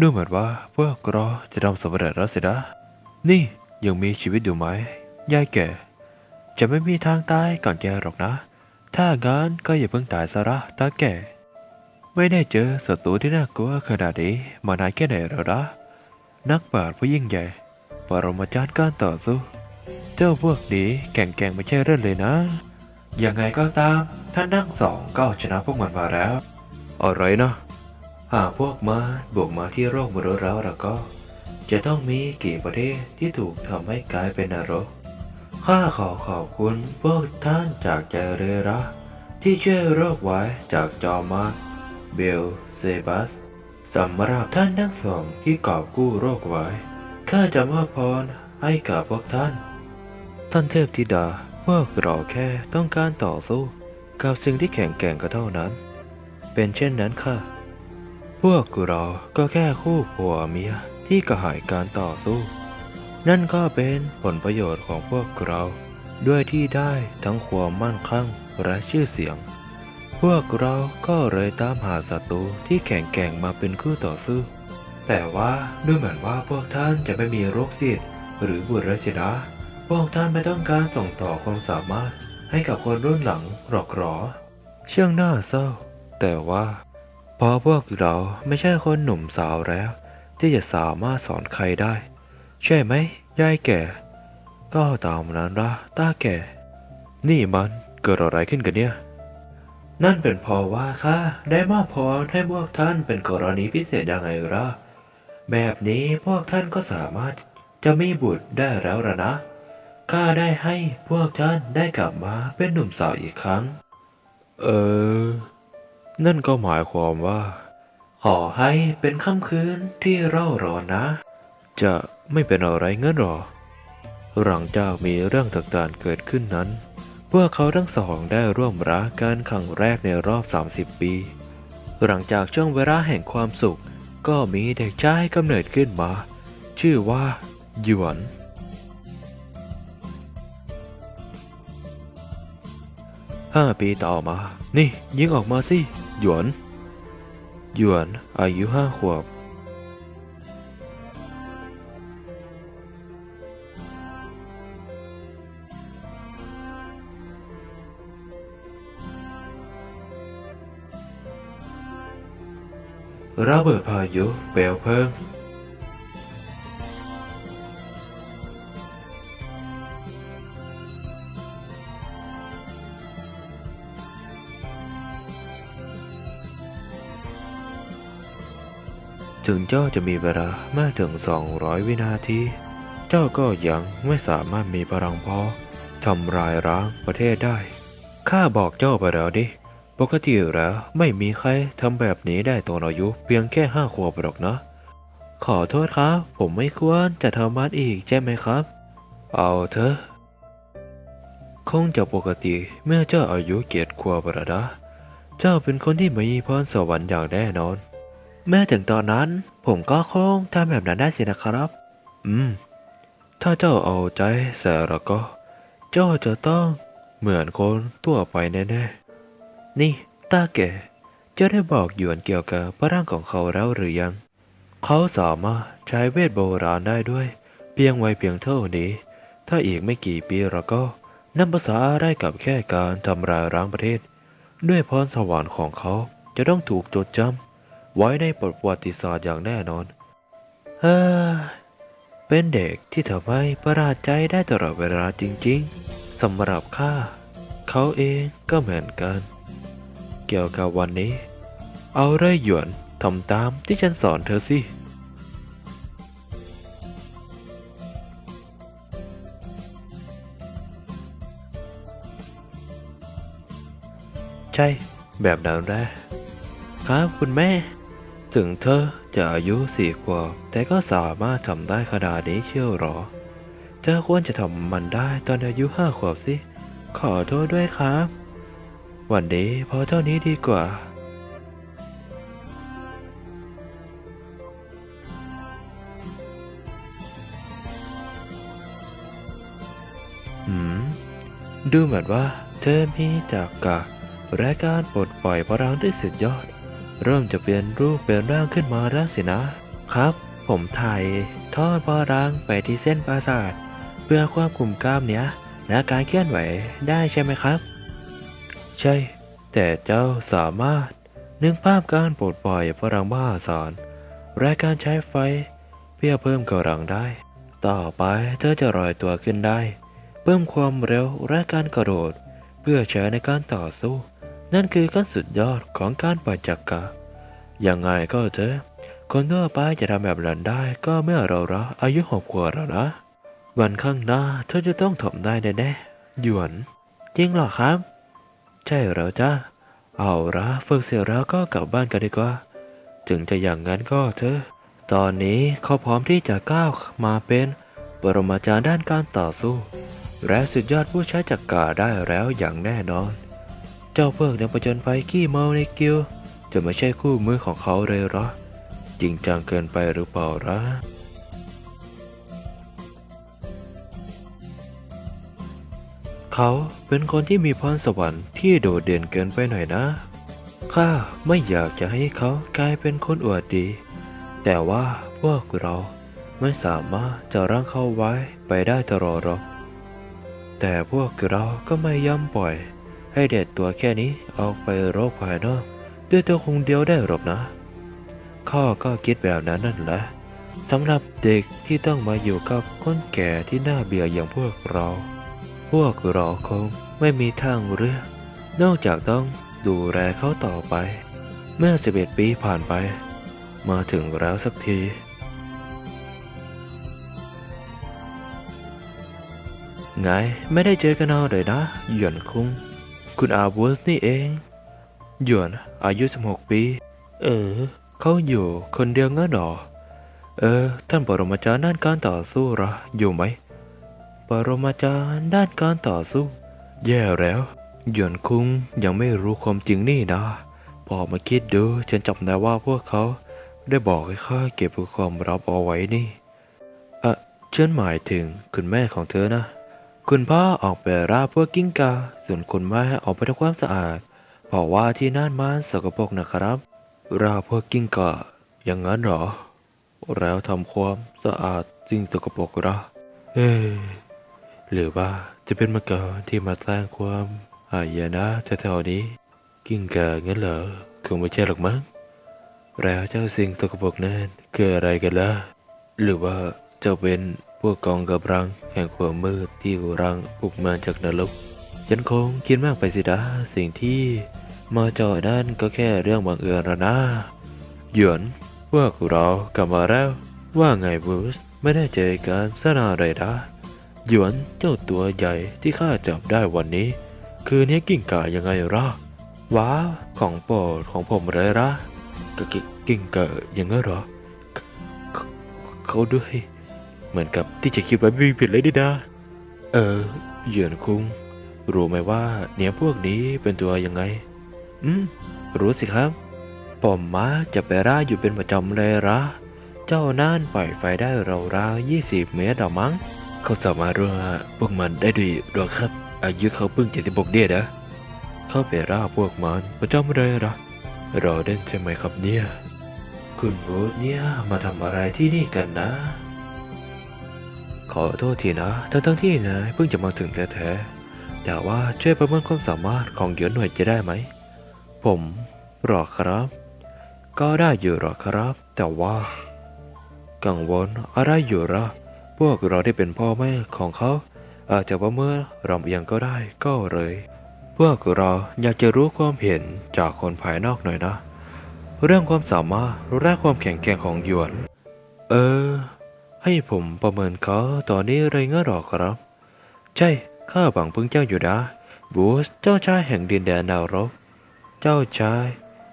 ดูเหมือนว่าพวกเราจะทำสำเร็จแล้วสินะ นี่ยังมีชีวิตอยู่ไหม ยายแก่ จะไม่มีทางตายก่อนแกหรอกนะ ถ้างั้นก็อย่าเพิ่งตายซะละตาแก่ ไม่ได้เจอศัตรูที่น่ากลัวขนาดนี้มานานแค่ไหนแล้วนะ นักปราชญ์ผู้ยิ่งใหญ่ ปรมาจารย์การต่อสู้ เจ้าพวกนี้แก่งๆไม่ใช่เรื่องเลยนะ ยังไงก็ตามท่านทั้งสองก็เอาชนะพวกมันมาแล้ว อะไรนะ หากพวกมันบุกมาที่โลกมนุษย์แล้วแล้วก็ จะต้องมีกี่ประเทศที่ถูกทำให้กลายเป็นนรก ข้าขอขอบคุณพวกท่านจากใจเลยนะที่ช่วยโรคไว้จากจอมารเบลเซบัสสำหรับท่านทั้งสองที่กอบกู้โรคไว้ข้าจะมอบพรให้กับพวกท่าน ท่านเทพธิดาพวกเราแค่ต้องการต่อสู้ กับสิ่งที่แข็งแกร่งก็เท่านั้น เป็นเช่นนั้นค่ะ พวกเราก็แค่คู่ผัวเมียที่กระหายการต่อสู้ นั่นก็เป็นผลประโยชน์ของพวกเรา ด้วยที่ได้ทั้งความมั่นคงและชื่อเสียง พวกเราก็เลยตามหาศัตรูที่แข็งแก่งมาเป็นคู่ต่อสู้ แต่ว่าดูเหมือนว่าพวกท่านจะไม่มีโรคจิตหรือบุตรราชดาพวกท่านไม่ต้องการส่งต่อความสามารถให้กับคนรุ่นหลังหรอกหรอ เชื่องน่าเศร้า แต่ว่า เพอพวกเราไม่ใช่คนหนุ่มสาวแล้ว ที่จะสามารถสอนใครได้ ใช่ไหมยายแก่ ก็ตามนั้นละตาแก่ นี่มันเกิดอะไรขึ้นกันเนี่ย นั่นเป็นเพราะว่าข้าได้มอบพรให้พวกท่านเป็นกรณีพิเศษยังไงล่ะแบบนี้พวกท่านก็สามารถจะมีบุตรได้แล้วละนะข้าได้ให้พวกท่านได้กลับมาเป็นหนุ่มสาวอีกครั้ง เออ นั่นก็หมายความว่า ขอให้เป็นค่ำคืนที่เร่าร้อนนะ จะไม่เป็นอะไรเงี้ยหรอ หลังจากมีเรื่องต่างๆเกิดขึ้นนั้น พวกเขาทั้งสองได้ร่วมรักกันครั้งแรกในรอบ 30 ปี หลังจากช่วงเวลาแห่งความสุข ก็มีเด็กชายกำเนิดขึ้นมา ชื่อว่าหยวน ห้าปีต่อมา นี่ยิงออกมาสิ หยวน หยวนอายุห้าขวบ ระเบิดพายุเปลวเพลิง ถึงเจ้าจะมีเวลามากถึง 200 วินาที เจ้าก็ยังไม่สามารถมีพลังพอทำลายร้างประเทศได้ ข้าบอกเจ้าไปแล้วดิ ปกติแล้วไม่มีใครทำแบบนี้ได้ตอนอายุเพียงแค่ห้าขวบหรอกนะ ขอโทษครับ ผมไม่ควรจะทำมันอีกใช่ไหมครับ เอาเถอะ คงจะปกติเมื่อเจ้าอายุเกียรติขวบแล้วนะเจ้าเป็นคนที่มีพรสวรรค์อย่างแน่นอน แม้ถึงตอนนั้น ผมก็คงทำแบบนั้นได้สินะครับ อืม ถ้าเจ้าเอาใจใส่แล้วก็ เจ้าจะต้องเหมือนคนทั่วไปแน่ๆ นี่ตาแก่เจ้าได้บอกหยวนเกี่ยวกับพระร่างของเขาแล้วหรือยัง เขาสามารถใช้เวทโบราณได้ด้วย เพียงวัยเพียงเท่านี้ ถ้าอีกไม่กี่ปีเราก็นำภาษาได้กับแค่การทำลายร้างประเทศ ด้วยพรสวรรค์ของเขาจะต้องถูกจดจำ ไว้ในประวัติศาสตร์อย่างแน่นอนเฮ้อเป็นเด็กที่ทำให้ประหลาดใจได้ตลอดเวลาจริงๆสำหรับข้าเขาเองก็เหมือนกัน เกี่ยวกับวันนี้ เอาเร่ยหยวนทำตามที่ฉันสอนเธอสิใช่ แบบนั้นแหละครับคุณแม่ ถึงเธอจะอายุสี่ขวบแต่ก็สามารถทำได้ขนาดนี้เชียวหรอ เธอควรจะทำมันได้ตอนอายุห้าขวบสิ ขอโทษด้วยครับ วันนี้พอเท่านี้ดีกว่าหืมดูเหมือนว่าเธอมีจากกะและการปลดปล่อยพลังที่สุดยอด เริ่มจะเปลี่ยนรูปเปลี่ยนร่างขึ้นมาแล้วสินะ ครับ ผมถ่ายทอดบอรังไปที่เส้นประสาท เพื่อควบคุมกล้ามเนื้อและการเคลื่อนไหวได้ใช่ไหมครับ ใช่ แต่เจ้าสามารถนึกภาพการปลดปล่อยพลังมหาศาลและการใช้ไฟเพื่อเพิ่มกำลังได้ ต่อไปเธอจะลอยตัวขึ้นได้ เพิ่มความเร็วและการกระโดด เพื่อใช้ในการต่อสู้ นั่นคือขั้นสุดยอดของการปล่อยจักระยังไงก็เถอะคนทั่วไปจะทำแบบนั้นได้ก็เมื่อเราเราอายุหกขวบแล้วนะ วันข้างหน้าเธอจะต้องทำได้แน่ๆหยวน จริงเหรอครับ ใช่แล้วจ้าเอาละฝึกเสร็จแล้วก็กลับบ้านกันดีกว่า ถึงจะอย่างนั้นก็เถอะ ตอนนี้เขาพร้อมที่จะก้าวมาเป็นปรมาจารย์ด้านการต่อสู้ และสุดยอดผู้ใช้จักกาได้แล้วอย่างแน่นอน เจ้าเพิกนักประจนไฟขี้เมาในกิลด์จะไม่ใช่คู่มือของเขาเลยหรอ จริงจังเกินไปหรือเปล่าล่ะเขาเป็นคนที่มีพรสวรรค์ที่โดดเด่นเกินไปหน่อยนะข้าไม่อยากจะให้เขากลายเป็นคนอวดดี แต่ว่าพวกเราไม่สามารถจะรั้งเขาไว้ไปได้ตลอดหรอกแต่พวกเราก็ไม่ยอมปล่อย ให้เด็ดตัวแค่นี้ออกไปโรคภายนอกด้วยตัวคงเดียวได้หรอกนะ ข้อก็คิดแบบนั้นนั่นแหละสำหรับเด็กที่ต้องมาอยู่กับคนแก่ที่น่าเบื่ออย่างพวกเรา พวกเราคงไม่มีทางเลือกนอกจากต้องดูแลเขาต่อไป เมื่อ11ปีผ่านไป มาถึงแล้วสักที ไงไม่ได้เจอกันนานเลยนะ หยวนคุง คุณอาวุธนี่เอง หยวนอายุ 16 ปี เออ เขาอยู่คนเดียวงั้นหรอ เออ ท่านปรมาจารย์ด้านการต่อสู้เหรอ อยู่ไหม ปรมาจารย์ด้านการต่อสู้ แย่แล้ว หยวนคุงยังไม่รู้ความจริงนี่นะ พอมาคิดดูฉันจำได้ว่าพวกเขา ได้บอกให้ข้าเก็บความลับเอาไว้นี่เอะฉันหมายถึงคุณแม่ของเธอนะ คุณพ่อออกไปราพวกกิ้งกา ส่วนคุณแม่ออกไปทำความสะอาด เพราะว่าที่นั่นมันสกปรกนะครับ ราพวกกิ้งกา อย่างนั้นเหรอ แล้วทำความสะอาดสิ่งสกปรกหรอเฮ้ยหรือว่าจะเป็นมังกรที่มาสร้างความหายนะแถวๆนี้ กิ้งกางั้นเหรอคงไม่ใช่หรอกมั้งแล้วเจ้าสิ่งสกปรกนั่นคืออะไรกันล่ะ หรือว่าเจ้าเป็น พวกกองกำลังแห่งความมืดที่รังปลุกมาจากนรก ฉันคงคิดมากไปสิดาสิ่งที่มาเจอนั่นก็แค่เรื่องบังเอิญละนะหยวนพวกเรากลับมาแล้ว ว่าไงบูสไม่ได้เจอกันสนานเลยนะหยวนเจ้าตัวใหญ่ที่ข้าจับได้วันนี้ คือเนี้กิ่งก่ายังไงล่ะว้าของโปรดของผมเลยละกกิ่งก่ายังไงหรอเขาด้วย เหมือนกับที่จะคิดไว้ไม่มีผิดเลยดินะเออ เหยื่อนคุง รู้ไหมว่าเนี้ยพวกนี้เป็นตัวยังไง อืม รู้สิครับ ผมมาจะไปร่าอยู่เป็นประจำเลยละเจ้าน่านปล่อยไฟได้ราวๆยี่สิบเมตรหรอมั้ง เขาสามารถรู้ว่าพวกมันได้ด้วยหรอครับ อายุเขาเพิ่งเจ็ดสิบหกเดือนนะเข้าไปร่าพวกมันประจำเลยละรอเด่นใช่ไหมครับเนี่ย คุณบูธเนี่ยมาทำอะไรที่นี่กันนะ ขอโทษทีนะ ทั้งทั้งที่นายเพิ่งจะมาถึงแท้ๆแต่ว่าช่วยประเมินความสามารถของเหยื่อหน่วยจะได้ไหม ผมหรอครับ ก็ได้อยู่หรอครับ แต่ว่า กังวลอะไรอยู่หรอพวกเราได้เป็นพ่อแม่ของเขา อาจจะว่าเมื่อเราเอียงก็ได้ก็เลย พวกเราอยากจะรู้ความเห็นจากคนภายนอกหน่อยนะ เรื่องความสามารถและความแข็งแกร่งของหยวน เออ ให้ผมประเมินเขาตอนนี้เลยงั้นหรอครับ ใช่ ข้าบังพึ่งเจ้าอยู่นะบูสเจ้าชายแห่งดินแดนดาวรก เจ้าชาย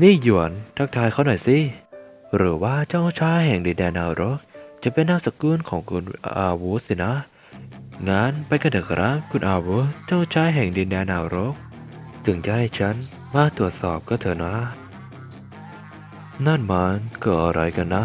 นี่หยวนทักทายเขาหน่อยสิหรือว่าเจ้าชายแห่งดินแดนดาวรก จะเป็นนามสกุลของคุณอาวุธสินะงั้นไปกันเถอะครับคุณอาวุธเจ้าชายแห่งดินแดนดาวรก ถึงจะให้ฉันมาตรวจสอบก็เถอะนะ นั่นมันก็อะไรกันนะ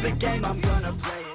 the game I'm gonna play.